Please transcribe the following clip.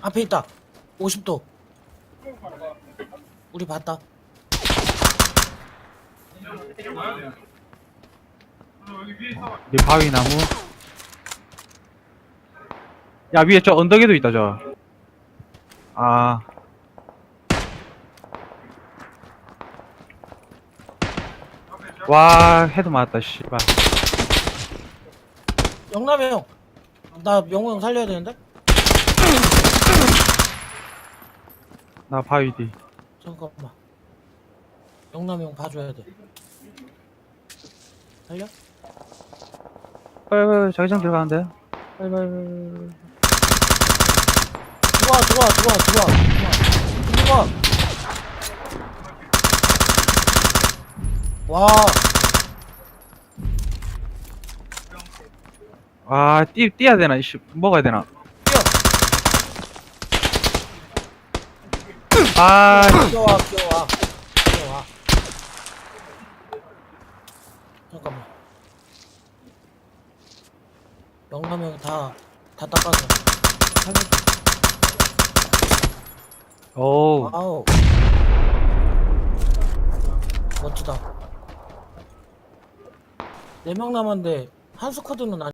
앞에 있다. 50도. 우리 봤다. 이 바위 나무. 야 위에 저 언덕에도 있다 저. 아. 와 헤드 맞았다 씨발. 영남이 형. 나 명호 형 살려야 되는데? 나 바위 뒤. 잠깐만. 영남이 형 봐줘야 돼. 살려? 빨리 빨리 자기장 들어가는데. 빨리 빨리 빨리. 들어와, 들어와, 들어와, 들어와. 들어와. 들어와. 와, 아, 뛰, 뛰어야 되나? 씨, 먹어야 되나? 뛰어. 아, 뛰어와, 뛰어와. 뛰어와. 잠깐만. 영남이 형 다, 다 닦아서. 살려줘. 오, 아우. 멋지다. 네 명 남았는데, 한 스쿼드는 아니